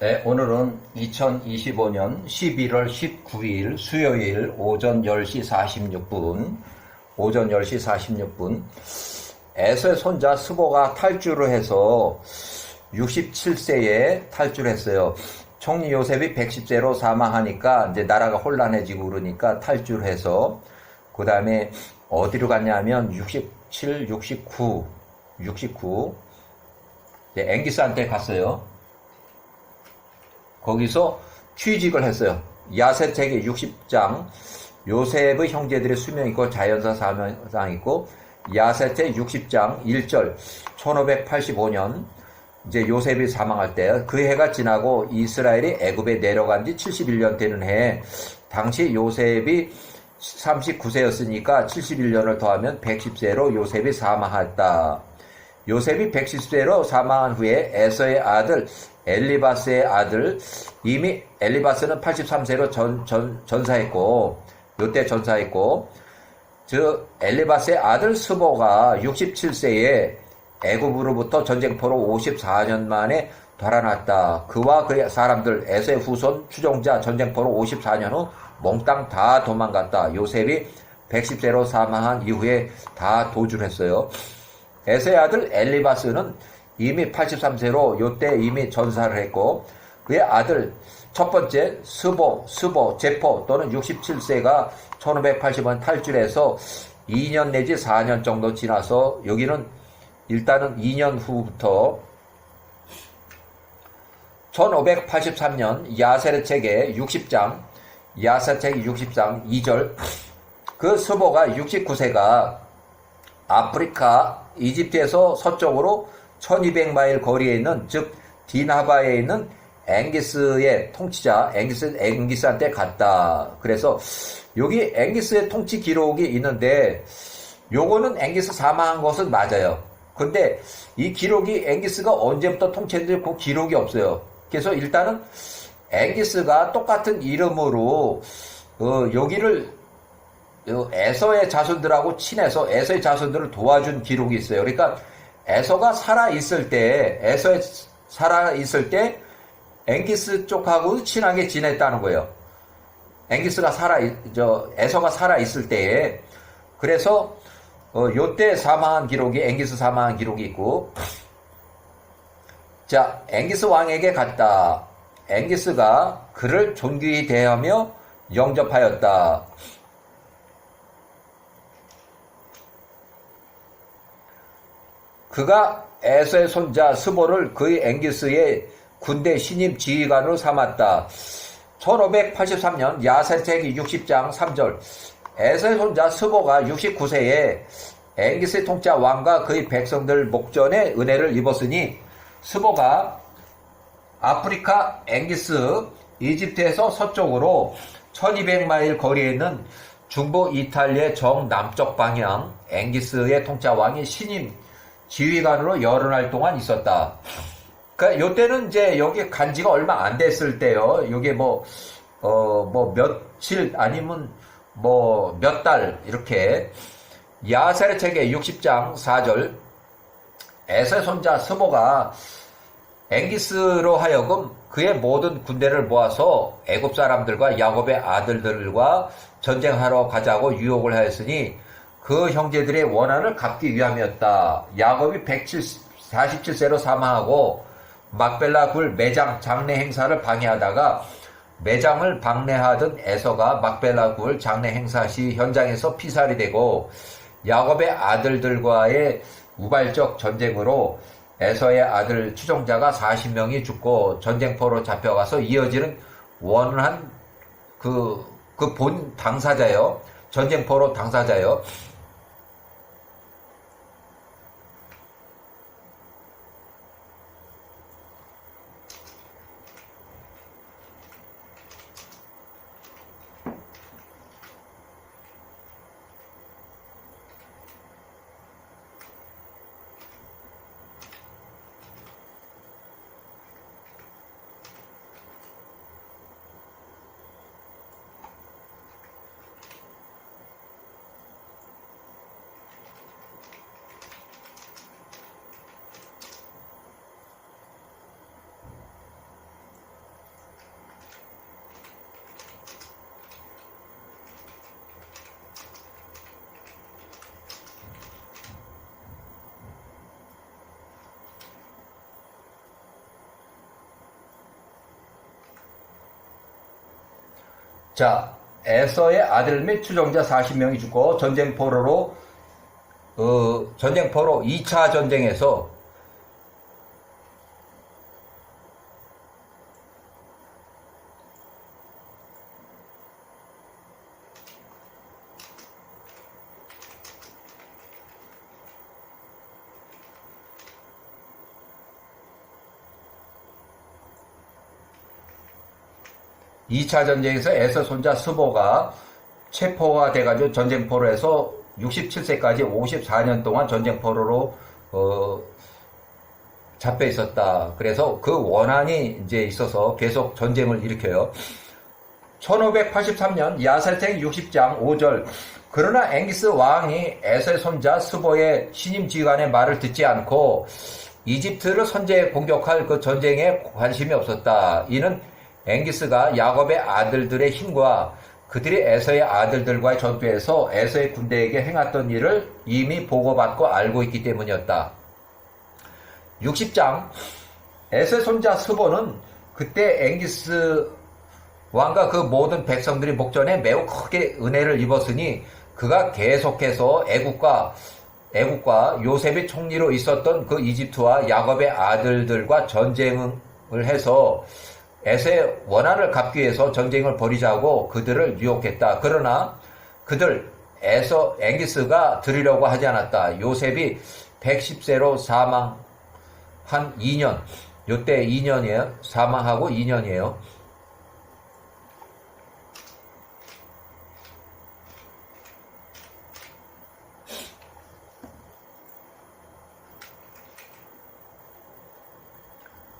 네, 오늘은 2025년 11월 19일 수요일 오전 10시 46분, 오전 10시 46분, 에서의 손자 스보가 탈주를 해서 67세에 탈주를 했어요. 총리 요셉이 110세로 사망하니까 이제 나라가 혼란해지고 그러니까 탈주를 해서 그 다음에 어디로 갔냐면 67, 69, 69 이제 앵기스한테 갔어요. 거기서 취직을 했어요. 야세책의 60장 요셉의 형제들의 수명 있고 자연사 사명 있고 야세책 60장 1절 1585년 이제 요셉이 사망할 때 그 해가 지나고 이스라엘이 애굽에 내려간 지 71년 되는 해에 당시 요셉이 39세였으니까 71년을 더하면 110세로 요셉이 사망했다. 요셉이 110세로 사망한 후에 에서의 아들 엘리바스의 아들 이미 엘리바스는 83세로 전, 전, 전사했고 요때 전사했고 저 엘리바스의 아들 스보가 67세에 애굽으로부터 전쟁포로 54년 만에 달아났다. 그와 그의 사람들 에서의 후손 추종자 전쟁포로 54년 후 몽땅 다 도망갔다. 요셉이 110세로 사망한 이후에 다 도주를 했어요. 에서의 아들 엘리바스는 이미 83세로 요때 이미 전사를 했고 그의 아들 첫 번째 스보, 스보, 제포 또는 67세가 1580원 탈출해서 2년 내지 4년 정도 지나서 여기는 일단은 2년 후부터 1583년 야세르 책의 60장, 야세책 60장 2절 그 스보가 69세가 아프리카 이집트에서 서쪽으로 1200마일 거리에 있는 즉 디나바에 있는 앵기스의 통치자 앵기스 앵기스한테 갔다. 그래서 여기 앵기스의 통치 기록이 있는데 요거는 앵기스 사망한 것은 맞아요. 근데 이 기록이 앵기스가 언제부터 통치했는지 그 기록이 없어요. 그래서 일단은 앵기스가 똑같은 이름으로 어, 여기를 어, 에서의 자손들하고 친해서 에서의 자손들을 도와준 기록이 있어요. 그러니까 에서가 살아 있을 때 에서에 살아 있을 때 앵기스 쪽하고 친하게 지냈다는 거예요. 앵기스가 살아 저 에서가 살아 있을 때에 그래서 어, 요때 사망한 기록이 앵기스 사망한 기록이 있고 자 앵기스 왕에게 갔다. 앵기스가 그를 존귀히 대하며 영접하였다. 그가 에서의 손자 스보를 그의 앵기스의 군대 신임 지휘관으로 삼았다. 1583년 야세책이 60장 3절 에서의 손자 스보가 69세에 앵기스의 통짜 왕과 그의 백성들 목전에 은혜를 입었으니 스보가 아프리카 앵기스 이집트에서 서쪽으로 1200마일 거리에 있는 중부 이탈리아 정남쪽 방향 앵기스의 통짜 왕이 신임 지휘관으로 여러 날 동안 있었다. 그러니까 요때는 이제 여기 간 지가 얼마 안 됐을 때요. 요게 뭐, 어, 뭐 며칠 아니면 뭐 몇 달 이렇게 야세르 책의 60장 4절 에세 손자 스보가 앵기스로 하여금 그의 모든 군대를 모아서 애굽 사람들과 야곱의 아들들과 전쟁하러 가자고 유혹을 하였으니 그 형제들의 원한을 갚기 위함이었다. 야곱이 147세로 사망하고 막벨라 굴 매장 장례 행사를 방해하다가 매장을 방해하던 에서가 막벨라 굴 장례 행사 시 현장에서 피살이 되고 야곱의 아들들과의 우발적 전쟁으로 에서의 아들 추종자가 40명이 죽고 전쟁포로 잡혀가서 이어지는 원한 그, 그 본 당사자요. 전쟁포로 당사자요. 자, 에서의 아들 및 추종자 40명이 죽고 전쟁 포로로 어, 전쟁 포로 2차 전쟁에서 이차 전쟁에서 에서 손자 스보가 체포가 돼가지고 전쟁포로에서 67세까지 54년 동안 전쟁포로로 어, 잡혀 있었다. 그래서 그 원한이 이제 있어서 계속 전쟁을 일으켜요. 1583년 야살생 60장 5절 그러나 앵기스 왕이 에서의 손자 스보의 신임 지휘관의 말을 듣지 않고 이집트를 선제 공격할 그 전쟁에 관심이 없었다. 이는 앵기스가 야곱의 아들들의 힘과 그들이 에서의 아들들과의 전투에서 에서의 군대에게 행했던 일을 이미 보고받고 알고 있기 때문이었다. 60장 에서의 손자 스보는 그때 앵기스 왕과 그 모든 백성들이 목전에 매우 크게 은혜를 입었으니 그가 계속해서 애국과 애국과 요셉이 총리로 있었던 그 이집트와 야곱의 아들들과 전쟁을 해서 에서의 원한을 갚기 위해서 전쟁을 벌이자고 그들을 유혹했다. 그러나 그들 에서 앵기스가 들으려고 하지 않았다. 요셉이 110세로 사망한 2년. 요때 2년이에요. 사망하고 2년이에요.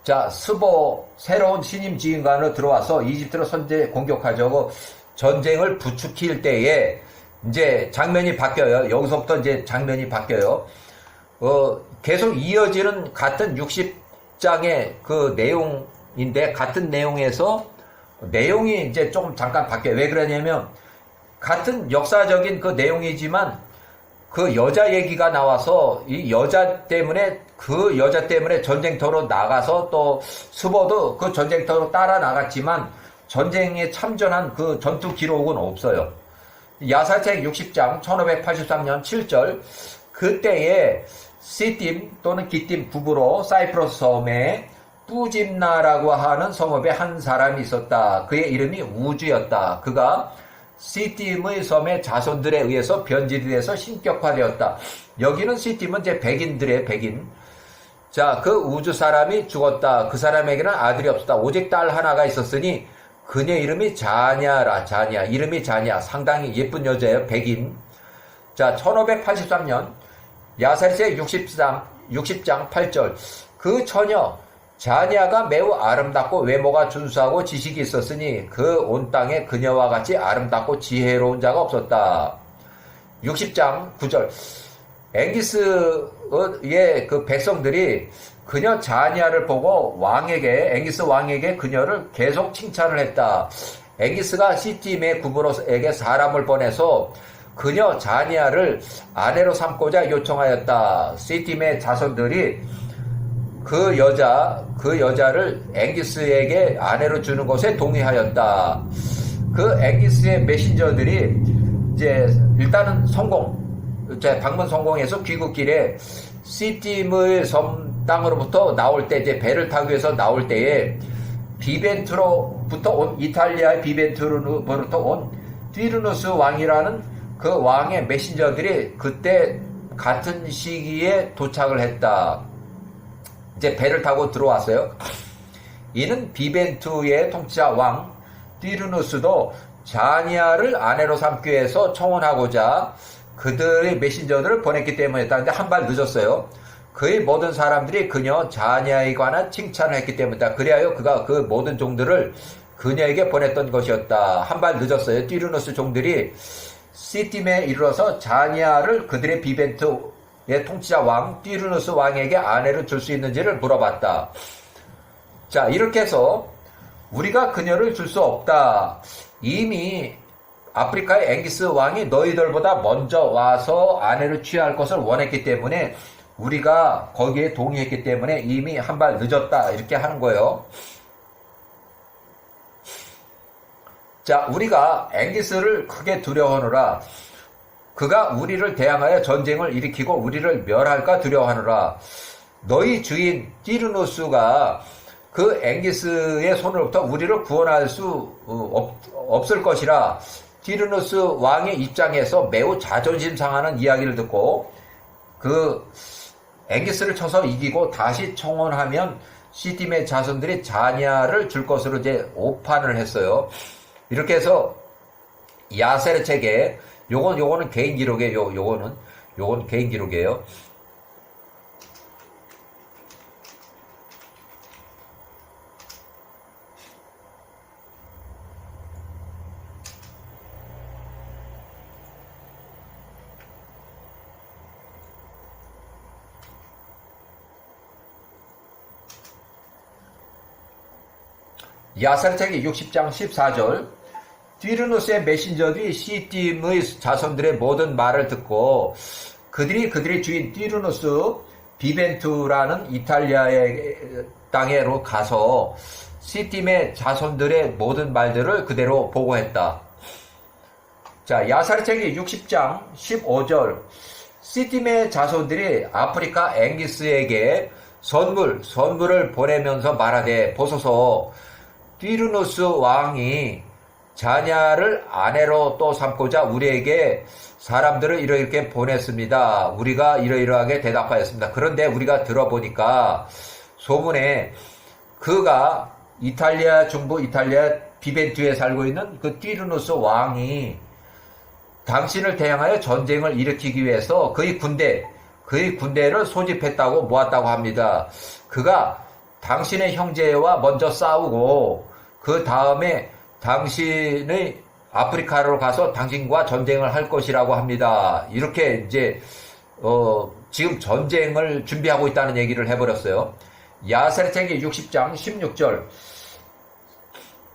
자, 스보 새로운 신임 지휘관으로 들어와서 이집트로 선제 공격하자고 전쟁을 부추길 때에 이제 장면이 바뀌어요. 여기서부터 이제 장면이 바뀌어요. 어, 계속 이어지는 같은 60장의 그 내용인데 같은 내용에서 내용이 이제 조금 잠깐 바뀌어요. 왜 그러냐면 같은 역사적인 그 내용이지만 그 여자 얘기가 나와서 이 여자 때문에 그 여자 때문에 전쟁터로 나가서 또 수보도 그 전쟁터로 따라 나갔지만 전쟁에 참전한 그 전투 기록은 없어요. 야사책 60장 1583년 7절 그때에 시팀 또는 기팀 북으로 사이프러스 섬에 뿌짐나라고 하는 성읍에 한 사람이 있었다. 그의 이름이 우주였다. 그가 시팀의 섬의 자손들에 의해서 변질이 돼서 신격화되었다. 여기는 시팀은 이제 백인들의 백인. 자, 그 우주 사람이 죽었다. 그 사람에게는 아들이 없었다. 오직 딸 하나가 있었으니 그녀 이름이 자냐라. 자냐. 이름이 자냐. 상당히 예쁜 여자예요. 백인. 자, 1583년 야살세 63, 60장 8절. 그 처녀 자냐가 매우 아름답고 외모가 준수하고 지식이 있었으니 그 온 땅에 그녀와 같이 아름답고 지혜로운 자가 없었다. 60장 9절. 앵기스의 그 백성들이 그녀 자니아를 보고 왕에게 앵기스 왕에게 그녀를 계속 칭찬을 했다. 앵기스가 시팀의 구브로에게 사람을 보내서 그녀 자니아를 아내로 삼고자 요청하였다. 시팀의 자손들이 그 여자, 그 여자를 앵기스에게 아내로 주는 것에 동의하였다. 그 앵기스의 메신저들이 이제 일단은 성공, 제 방문 성공해서 귀국길에 시팀의 섬 땅으로부터 나올 때 이제 배를 타기 위해서 나올 때에 비벤투로부터 온 이탈리아의 비벤투로부터 온 띠르누스 왕이라는 그 왕의 메신저들이 그때 같은 시기에 도착을 했다. 이제 배를 타고 들어왔어요. 이는 비벤투의 통치자 왕 띠르누스도 자니아를 아내로 삼기 위해서 청혼하고자 그들의 메신저들을 보냈기 때문이었다. 근데 한 발 늦었어요. 그의 모든 사람들이 그녀 자니아에 관한 칭찬을 했기 때문이다. 그리하여 그가 그 모든 종들을 그녀에게 보냈던 것이었다. 한 발 늦었어요. 띠르누스 종들이 시팀에 이르러서 자니아를 그들의 비벤트 의 통치자 왕 띠르누스 왕에게 아내로 줄수 있는지를 물어봤다. 자, 이렇게 해서 우리가 그녀를 줄 수 없다. 이미 아프리카의 앵기스 왕이 너희들보다 먼저 와서 아내를 취할 것을 원했기 때문에 우리가 거기에 동의했기 때문에 이미 한 발 늦었다. 이렇게 하는 거예요. 자, 우리가 앵기스를 크게 두려워하노라. 그가 우리를 대항하여 전쟁을 일으키고 우리를 멸할까 두려워하노라. 너희 주인 띠르노스가 그 앵기스의 손으로부터 우리를 구원할 수 어, 없, 없을 것이라. 띠르노스 왕의 입장에서 매우 자존심 상하는 이야기를 듣고 그 앵기스를 쳐서 이기고 다시 청원하면 시팀의 자손들이 자냐를 줄 것으로 이제 오판을 했어요. 이렇게 해서 야세르 책에 요건 요거는 개인 기록이에요. 요거는 요건 개인 기록이에요. 야살책이 60장 14절 띠르누스의 메신저들이 시팀의 자손들의 모든 말을 듣고 그들이 그들의 주인 띠르누스 비벤투라는 이탈리아의 땅에로 가서 시팀의 자손들의 모든 말들을 그대로 보고했다. 자, 야사르책이 60장 15절 시팀의 자손들이 아프리카 앵기스에게 선물, 선물을 보내면서 말하되 보소서 띠르누스 왕이 자냐를 아내로 또 삼고자 우리에게 사람들을 이렇게 보냈습니다. 우리가 이러이러하게 대답하였습니다. 그런데 우리가 들어보니까 소문에 그가 이탈리아 중부 이탈리아 비벤투에 살고 있는 그 띠르누스 왕이 당신을 대항하여 전쟁을 일으키기 위해서 그의 군대, 그의 군대를 소집했다고 모았다고 합니다. 그가 당신의 형제와 먼저 싸우고 그 다음에 당신의 아프리카로 가서 당신과 전쟁을 할 것이라고 합니다. 이렇게 이제 어, 지금 전쟁을 준비하고 있다는 얘기를 해버렸어요. 야세르책기 60장 16절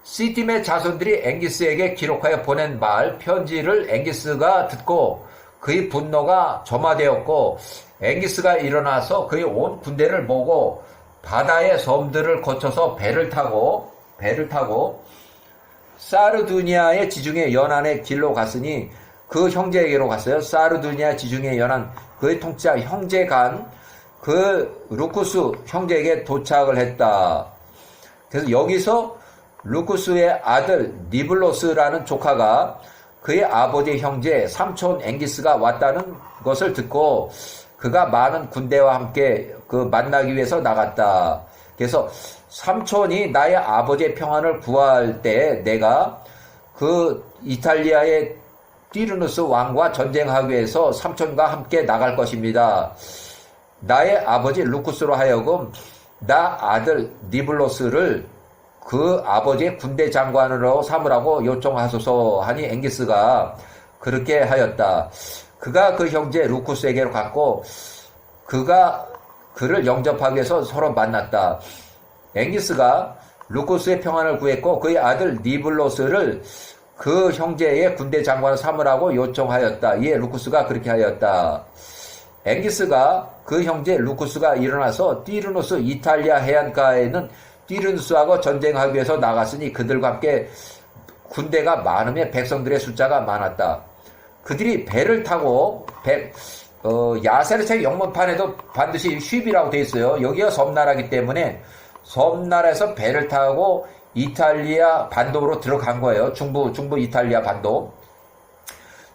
시팀의 자손들이 앵기스에게 기록하여 보낸 말 편지를 앵기스가 듣고 그의 분노가 점화되었고 앵기스가 일어나서 그의 온 군대를 모고 바다의 섬들을 거쳐서 배를 타고 배를 타고 사르두니아의 지중해 연안의 길로 갔으니 그 형제에게로 갔어요. 사르두니아 지중해 연안 그의 통치자 형제 간그 루쿠스 형제에게 도착을 했다. 그래서 여기서 루쿠스의 아들 니블로스라는 조카가 그의 아버지 형제 삼촌 앵기스가 왔다는 것을 듣고 그가 많은 군대와 함께 그 만나기 위해서 나갔다. 그래서 삼촌이 나의 아버지의 평안을 구할 때 내가 그 이탈리아의 띠르누스 왕과 전쟁하기 위해서 삼촌과 함께 나갈 것입니다. 나의 아버지 루쿠스로 하여금 나 아들 니블로스를 그 아버지의 군대 장관으로 삼으라고 요청하소서 하니 앵기스가 그렇게 하였다. 그가 그 형제 루쿠스에게로 갔고 그가 그를 영접하기 위해서 서로 만났다. 앵기스가 루쿠스의 평안을 구했고 그의 아들 니블로스를 그 형제의 군대 장관을 삼으라고 요청하였다. 이에 루쿠스가 그렇게 하였다. 앵기스가 그 형제 루쿠스가 일어나서 띠르누스 이탈리아 해안가에는 띠르누스하고 전쟁하기 위해서 나갔으니 그들과 함께 군대가 많으며 백성들의 숫자가 많았다. 그들이 배를 타고 배, 어, 야세르책 영문판에도 반드시 쉽이라고 되어 있어요. 여기가 섬나라기 때문에 섬나라에서 배를 타고 이탈리아 반도로 들어간 거예요. 중부 중부 이탈리아 반도.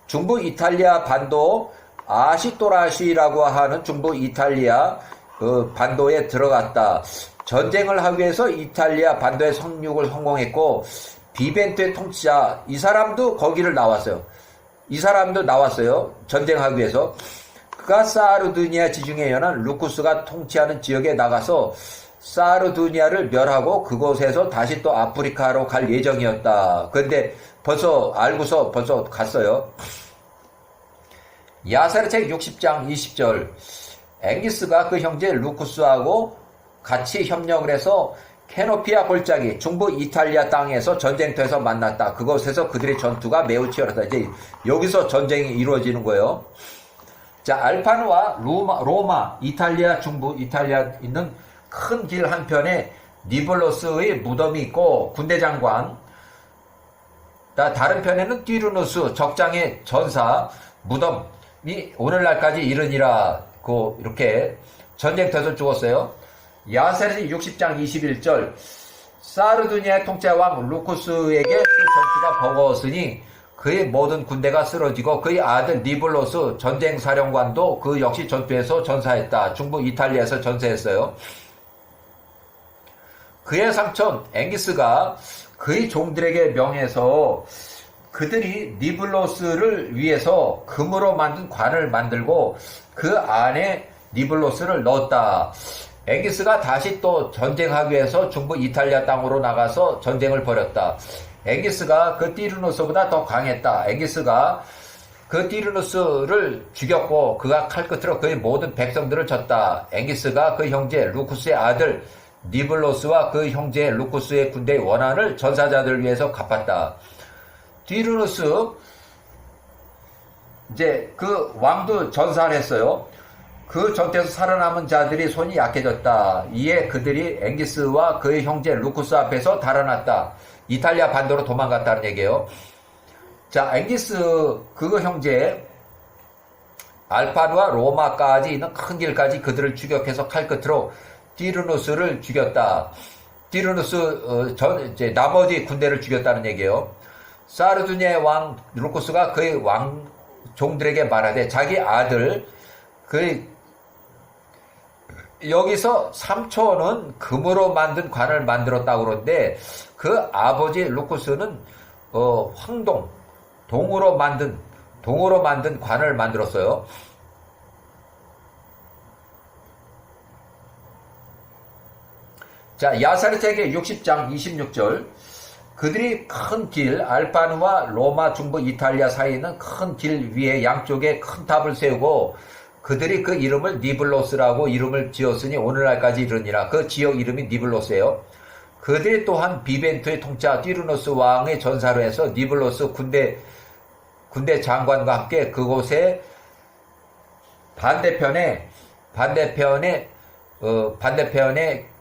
중부 이탈리아 반도 아시토라시라고 하는 중부 이탈리아 그 반도에 들어갔다. 전쟁을 하기 위해서 이탈리아 반도의 성륙을 성공했고 비벤트의 통치자 이 사람도 거기를 나왔어요. 이 사람도 나왔어요. 전쟁하기 위해서. 그가 사르두니아 지중해 연안 루쿠스가 통치하는 지역에 나가서 사르두니아를 멸하고 그곳에서 다시 또 아프리카로 갈 예정이었다. 그런데 벌써 알고서 벌써 갔어요. 야사르책 60장 20절 앵기스가 그 형제 루쿠스하고 같이 협력을 해서 케노피아 골짜기 중부 이탈리아 땅에서 전쟁터에서 만났다. 그곳에서 그들의 전투가 매우 치열하다. 이제 여기서 전쟁이 이루어지는 거예요. 자, 알파누와 로마, 로마, 이탈리아 중부 이탈리아 있는 큰 길 한편에 니블로스의 무덤이 있고 군대 장관 다- 다른 편에는 띠르누스 적장의 전사 무덤이 오늘날까지 이르니라 고 이렇게 전쟁터에서 죽었어요. 야세르 60장 21절 사르두니아의 통치왕 루쿠스에게 그 전투가 버거웠으니 그의 모든 군대가 쓰러지고 그의 아들 니블로스 전쟁사령관도 그 역시 전투에서 전사했다. 중부 이탈리아에서 전사했어요. 그의 삼촌 앵기스가 그의 종들에게 명해서 그들이 니블로스를 위해서 금으로 만든 관을 만들고 그 안에 니블로스를 넣었다. 앵기스가 다시 또 전쟁하기 위해서 중부 이탈리아 땅으로 나가서 전쟁을 벌였다. 앵기스가 그 띠르누스보다 더 강했다. 앵기스가 그 띠르누스를 죽였고 그가 칼끝으로 그의 모든 백성들을 쳤다. 앵기스가 그 형제 루쿠스의 아들 니블로스와 그 형제 루쿠스의 군대의 원한을 전사자들을 위해서 갚았다. 띠르누스 이제 그 왕도 전사를 했어요. 그 전투에서 살아남은 자들이 손이 약해졌다. 이에 그들이 앵기스와 그의 형제 루쿠스 앞에서 달아났다. 이탈리아 반도로 도망갔다는 얘기예요. 자, 앵기스 그 형제 알파르와 로마까지 있는 큰 길까지 그들을 추격해서 칼 끝으로 띠르누스를 죽였다. 띠르누스 어, 전 이제 나머지 군대를 죽였다는 얘기예요. 사르두니아의 왕 루쿠스가 그의 왕 종들에게 말하되 자기 아들 그 여기서 삼촌은 금으로 만든 관을 만들었다고 그러는데 그 아버지 루쿠스는 어, 황동 동으로 만든 동으로 만든 관을 만들었어요. 자, 야사르테게 60장 26절. 그들이 큰 길, 알파누와 로마 중부 이탈리아 사이에 있는 큰 길 위에 양쪽에 큰 탑을 세우고 그들이 그 이름을 니블로스라고 이름을 지었으니 오늘날까지 이르니라. 그 지역 이름이 니블로스예요. 그들이 또한 비벤투의 통짜 띠르노스 왕의 전사로 해서 니블로스 군대 군대 장관과 함께 그곳에 반대편에 반대편에 어, 반대편에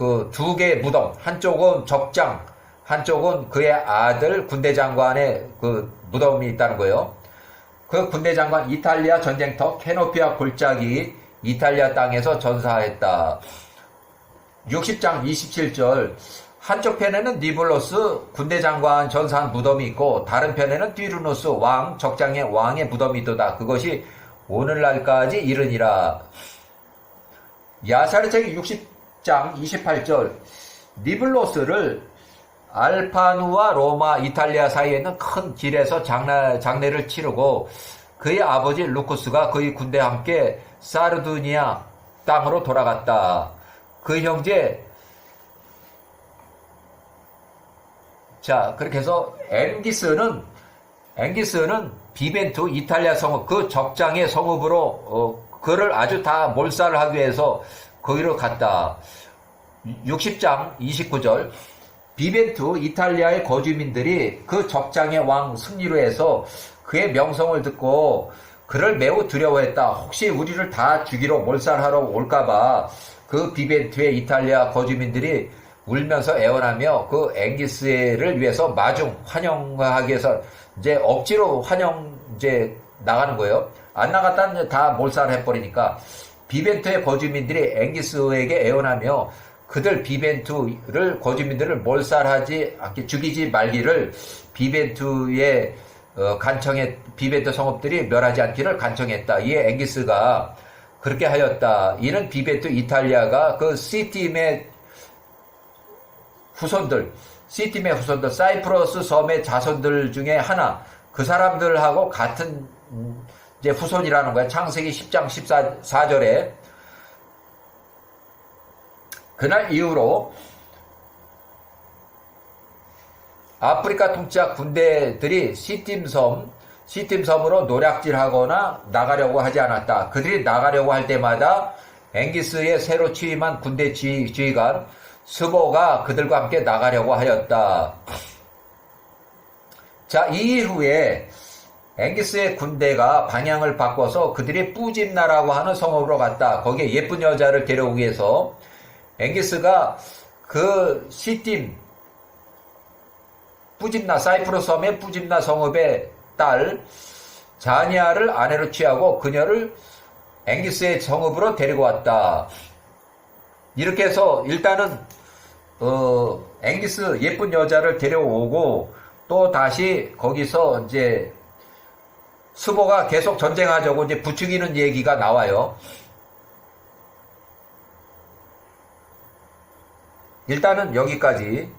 그 두 개의 무덤 한쪽은 적장 한쪽은 그의 아들 군대 장관의 그 무덤이 있다는 거예요. 그 군대 장관 이탈리아 전쟁터 케노피아 골짜기 이탈리아 땅에서 전사했다. 60장 27절 한쪽 편에는 니블로스 군대 장관 전사한 무덤이 있고 다른 편에는 띠르노스 왕 적장의 왕의 무덤이 있도다. 그것이 오늘날까지 이르니라. 야사르 책이 60 장 28절 니블로스를 알파누와 로마 이탈리아 사이에 있는 큰 길에서 장례, 장례를 치르고 그의 아버지 루쿠스가 그의 군대와 함께 사르두니아 땅으로 돌아갔다. 그 형제 자 그렇게 해서 앵기스는 앵기스는 비벤투 이탈리아 성읍 그 적장의 성읍으로 어, 그를 아주 다 몰살을 하기 위해서 거기로 갔다. 60장 29절 비벤투 이탈리아의 거주민들이 그 적장의 왕 승리로 해서 그의 명성을 듣고 그를 매우 두려워했다. 혹시 우리를 다 죽이러 몰살하러 올까봐 그 비벤투의 이탈리아 거주민들이 울면서 애원하며 그 앵기스를 위해서 마중 환영하기 위해서 이제 억지로 환영 이제 나가는 거예요. 안 나갔다는 다 몰살해 버리니까 비벤투의 거주민들이 앵기스에게 애원하며 그들 비벤투를 거주민들을 몰살하지 죽이지 말기를 비벤투의 어, 간청에 비벤투 성읍들이 멸하지 않기를 간청했다. 이에 앵기스가 그렇게 하였다. 이는 비벤투 이탈리아가 그 C팀의 후손들, C팀의 후손들, 사이프러스 섬의 자손들 중에 하나, 그 사람들하고 같은 음, 이제 후손이라는 거야. 창세기 10장 14절에 그날 이후로 아프리카 통치자 군대들이 시팀섬, 시팀섬으로 노략질하거나 나가려고 하지 않았다. 그들이 나가려고 할 때마다 앵기스의 새로 취임한 군대 지휘, 지휘관 스보가 그들과 함께 나가려고 하였다. 자, 이 이후에 앵기스의 군대가 방향을 바꿔서 그들이 뿌집나라고 하는 성읍으로 갔다. 거기에 예쁜 여자를 데려오기 위해서 앵기스가 그 시팀 뿌집나 사이프러스 섬의 뿌집나 성읍의 딸 자니아를 아내로 취하고 그녀를 앵기스의 성읍으로 데리고 왔다. 이렇게 해서 일단은 어, 앵기스 예쁜 여자를 데려오고 또 다시 거기서 이제 스보가 계속 전쟁하자고 이제 부추기는 얘기가 나와요. 일단은 여기까지